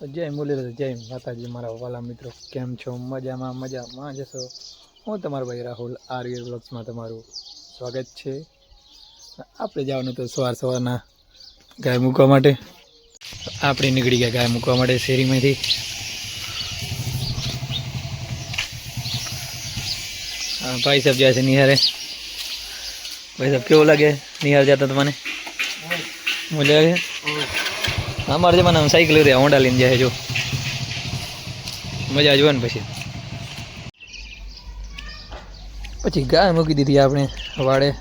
તો જય મુરલીધર, જય માતાજી, મારા વાલા મિત્રો, કેમ છો? મજામાં મજામાં જશો હું તમારો ભાઈ રાહુલ આર્ય બ્લોગ્સમાં તમારું સ્વાગત છે. આપણે જવાનું તો સવાર સવારના ગાય મૂકવા માટે. આપણે નીકળી ગયા ગાય મૂકવા માટે શેરીમાંથી. ભાઈ સાહેબ જાય છે નિહારે. ભાઈ સાહેબ, કેવું લાગે? નિહાર જતા તમને મજા આવે? અમારે જમાનામાં સાયકલ રહ્યા હોન્ડા લઈને જાય જો. મજા જોવે ને પછી. પછી ગાય મૂકી દીધી આપણે, વાડે.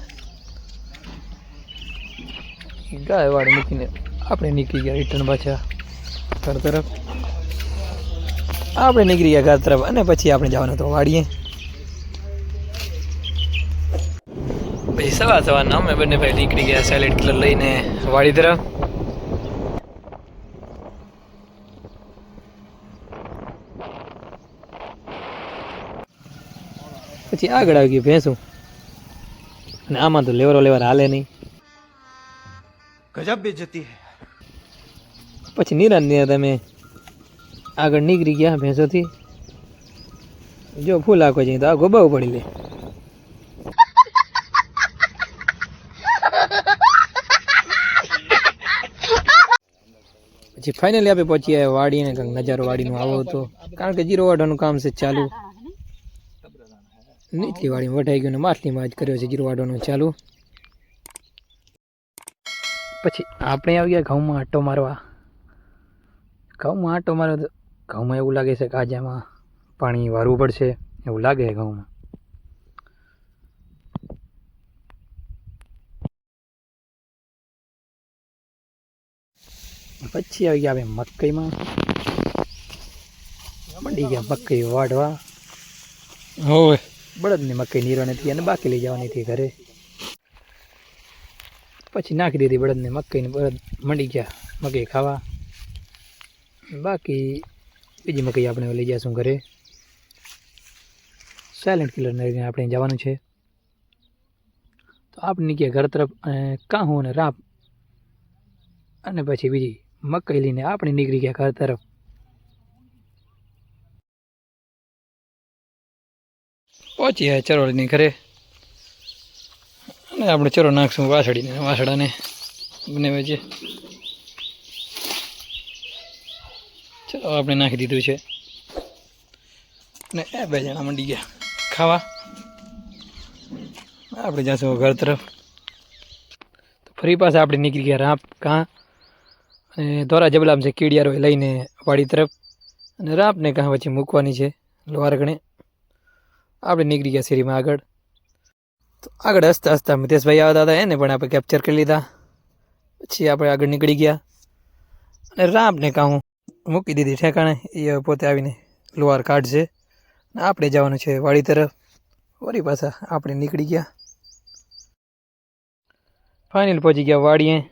ગાય વાડે મૂકીને આપણે નીકળી ગયા રિટર્ન પાછા ઘર તરફ. આપણે નીકળી ગયા ઘર તરફ અને પછી આપણે જવાનું તો વાડીએ. પછી સવાર સવારના અમે બંને ભાઈ નીકળી ગયા સેલેડ કિલર લઈને વાડી તરફ. પછી આગળ આવી ગયું ભેંસું. અને આમાં તો લેવરો લેવર હાલે નહીં. ગજબ બેજતી પછી નિરાજ ને તમે આગળ નીકળી ગયા ભેંસોથી. જો ફૂલ આખો છે તો આ ગોબાવ પડી લે. પછી ફાઇનલી આપણે પહોંચી આવ્યા વાડીને કંઈક નજારો વાડીનો આવો હતો. કારણ કે જીરો વાડવાનું કામ છે ચાલુ. નીચલી વાડીમાં વઢાઈ ગયું ને માછલીમાં જ કર્યો છે જીરવાડોનું ચાલુ. પછી આપણે આવી ગયા ઘઉંમાં આટો મારવા. ઘઉંમાં આટો મારવા તો ઘઉંમાં એવું લાગે છે કે આજે આમાં પાણી વારવું પડશે. એવું લાગે છે ઘઉંમાં. પછી આવી ગયા આપણે મકઈમાં. મંડી ગયા મકઈ વાઢવા. હોવે. બળદની મકાઈ નીરવાની હતી અને બાકી લઈ જવાની હતી ઘરે. પછી નાખી દીધી બળદને મકાઈને બળદ મંડી ગયા મકાઈ ખાવા. બાકી બીજી મકાઈ આપણે લઈ જઈશું ઘરે. સાયલેન્ટ કિલરને આપણે જવાનું છે. તો આપણે નીકળ્યા ઘર તરફ અને કાહું અને રાપ અને પછી બીજી મકાઈ લઈને આપણે નીકળી ગયા ઘર તરફ. પહોંચી જાય ચરોળીની ઘરે. અને આપણે ચરો નાખશું વાસળીને વાસડાને બંને વચ્ચે. ચલો, આપણે નાખી દીધું છે. ને બે જણા મંડી ગયા. ખાવા. આપણે જઈશું ઘર તરફ. તો ફરી પાછા આપણે નીકળી ગયા રાપ કાં. અને ધોરા જબલામ છે કીડિયારો લઈને વાડી તરફ. અને રાપને કાં વચ્ચે મૂકવાની છે લોહારગણે આપણે નીકળી ગયા શેરીમાં આગળ. તો આગળ હસતા હસતા મિતેશભાઈ આવતા હતા એને પણ આપણે કેપ્ચર કરી લીધા. પછી આપણે આગળ નીકળી ગયા. અને રામને કાં મૂકી દીધી ઠેકાણે. એ પોતે આવીને લોહાર કાઢશે. અને આપણે જવાનું છે વાડી તરફ. વળી પાછા આપણે નીકળી ગયા. ફાઇનલ પહોંચી ગયા વાડીએ.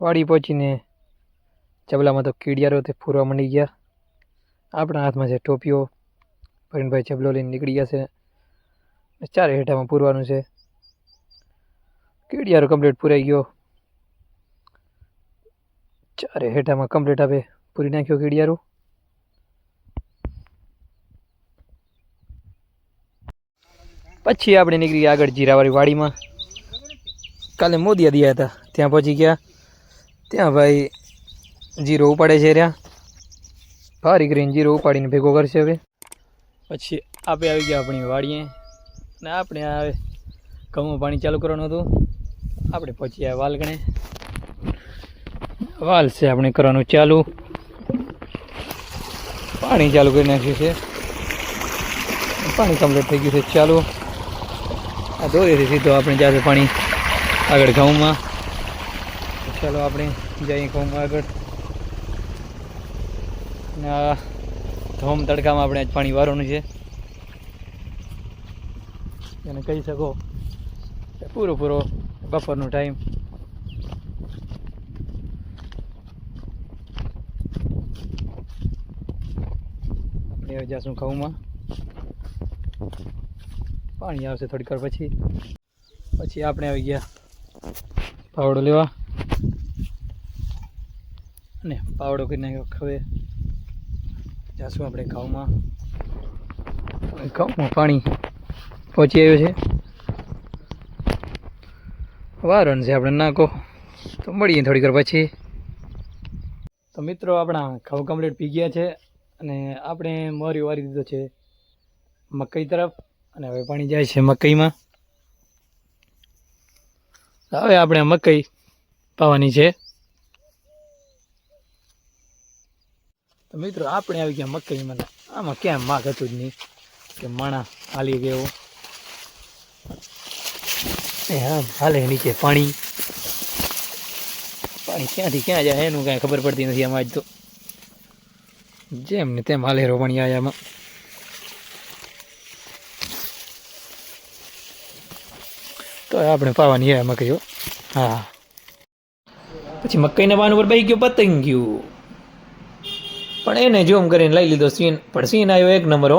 વાડી પહોંચીને ચબલામાં તો કીડિયારો તે ફૂરવા માંડી ગયા. આપણા હાથમાં છે ટોપીઓ. ભરીનભાઈ ચબલો લઈને નીકળી ગયા છે. ચારે હેઠામાં પૂરવાનું છે. કેડિયારો કમ્પ્લીટ પૂરાઈ ગયો. ચારે હેઠામાં કમ્પ્લીટ આપે. પૂરી નાખ્યો કેડિયારો પછી આપણે નીકળી આગળ જીરાવાળી વાડીમાં. કાલે મોદી દિયા હતા. ત્યાં પહોંચી ગયા. ત્યાં ભાઈ જીરો ઉપાડે છે રહ્યા. ભારી કરીને જીરો ઉપાડીને ભેગો કરશે હવે. પછી આપણે આવી ગયા આપણી વાડીએ. ને આપણે આવે ઘઉં પાણી ચાલુ કરવાનું હતું. આપણે પહોંચી આવ્યા વાલગણે. વાલ છે આપણે કરવાનું ચાલુ. પાણી ચાલુ કરી નાખ્યું છે. પાણી કમ્પ્લીટ થઈ ગયું છે, ચાલુ. આ દોરીથી સીધો આપણે જશે પાણી આગળ ઘઉંમાં. ચાલો આપણે જઈએ ઘઉંમાં આગળ. આ ધોમ તડકામાં આપણે આજ પાણી વારવાનું છે. એને કહી શકો પૂરો પૂરો બપોરનો ટાઈમ આપણે હવે જઈશું ઘઉંમાં પાણી આવશે થોડીક વાર પછી. પછી આપણે આવી ગયા પાવડો લેવા. અને પાવડો કરી નાખ્યો ખવે. જાશું આપણે ઘઉંમાં ઘઉંમાં પાણી પહોંચી આવ્યું છે. વારણ છે આપણે નાખો. તો મળીએ થોડીક વાર પછી. તો મિત્રો આપણા ઘઉં કમ્પ્લીટ પી ગયા છે અને આપણે મોરી વારી દીધો છે મકઈ તરફ અને હવે પાણી જાય છે મકઈમાં. હવે આપણે મકઈ પાવાની છે. મિત્રો, આપણે આવી ગયા મકાઈ મને આમાં ક્યાં માગ હતું જ નહીં. કે માણા હાલી ગયો. એ હા, હાલે નીચે પાણી. પાણી ક્યાંથી ક્યાં જાય એનું કાંઈ ખબર પડતી નથી આમાં તો. જેમ ને તેમ હાલે પાણી આવ્યા આમાં. તો આપણે પાવાની હે મકાઈઓ. હા. પછી મકાઈના પાન ઉપર બેસી ગયો પતંગિયું. પણ એને ઝૂમ કરીને લઈ લીધો સીન પણ સીન આવ્યો એક નંબરો.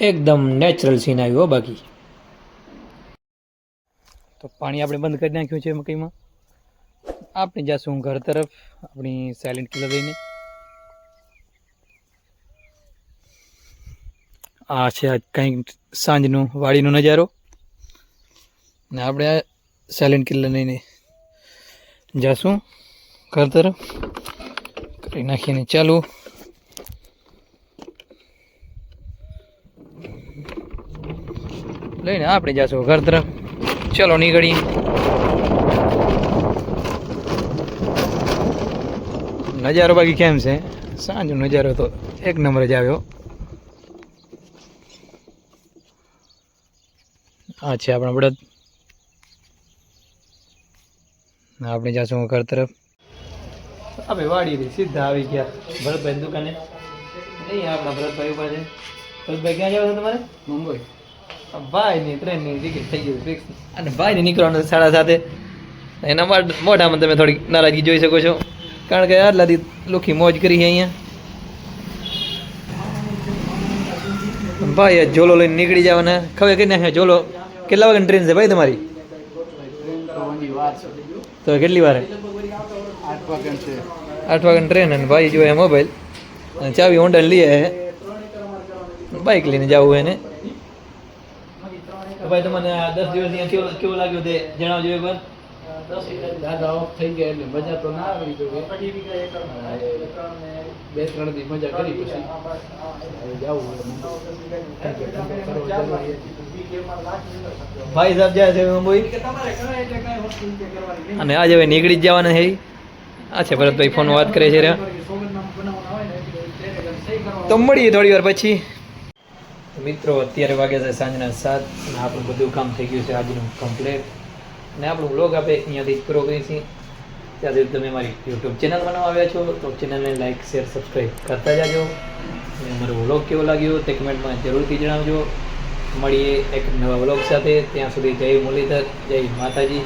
એકદમ નેચરલ સીન આવ્યો બાકી. તો પાણી આપણે બંધ કરી નાખ્યું છે મકઈમાં. આપણે જઈશું ઘર તરફ, આપણી સાયલેન્ટ કિલર લઈને આ છે કંઈક સાંજનું વાડીનો નજારો. ને આપણે સાયલેન્ટ કિલર લઈને જઈશું ઘર તરફ. કરી નાખીને ચાલુ. લઈને આપણે જાશું ઘર તરફ. ચલો નીકળી નજારો બાકી કેમ છે? સાંજનો નજારો તો એક નંબર જ આવ્યો. આ છે આપણા બળદ. આપણે જાશું ઘર તરફ. આપણે વાડીથી સીધા આવી ગયા. ભરતભાઈ દુકાને. નહીં આપણા ભરતભાઈ પાસે ભરતભાઈ ક્યાં જવા છો તમારે? મુંબઈ. ભાઈ ની ટ્રેનની ટિકિટ થઈ ગઈ ફિક્સ અને ભાઈ ને નીકળવાનું સાડા સાથે. એના મોઢામાં તમે થોડી નારાજગી જોઈ શકો છો. કારણ કે આટલા દી લુખી મોજ કરી છે અહીંયા. ભાઈ ઝોલો જોલો લઈને નીકળી જવાના. ખબર કઈ નાખે જોલો કેટલા વાગે ટ્રેન છે ભાઈ તમારી? તો કેટલી વાર? આઠ વાગે ટ્રેન અને ભાઈ જોયે મોબાઈલ અને ચાવી હોન્ડા લઈએ બાઇક લઈને જવું એને. ભાઈ તમને આ દસ દિવસ અહીંયા કેવું કેવું લાગ્યું તે જણાવજો એકવાર. દાદા ઓફ થઈ ગયા એટલે મજા તો ના આવી બે ત્રણ દી મજા કરી પછી. હવે ભાઈ સાહેબ જાય છે મુંબઈ. અને આજે હવે નીકળી જ જવાના છે આ છે ભરતભાઈ ફોન વાત કરે છે તો મળીએ થોડી વાર પછી. મિત્રો, અત્યારે વાગ્યા છે સાંજના સાત અને આપણું બધું કામ થઈ ગયું છે આજનું કમ્પ્લેટ અને આપણું બ્લોગ આપણે અહીંયાથી પૂરો કરીએ છીએ. ત્યાં સુધી તમે મારી યુટ્યુબ ચેનલ બનાવવા આવ્યા છો, તો ચેનલને લાઇક શેર સબસ્ક્રાઈબ કરતા જાજો. અને મારો વ્લોગ કેવો લાગ્યો તે કમેન્ટમાં જરૂરથી જણાવજો. મળીએ એક નવા વ્લોગ સાથે. ત્યાં સુધી જય મુરલીધર, જય માતાજી.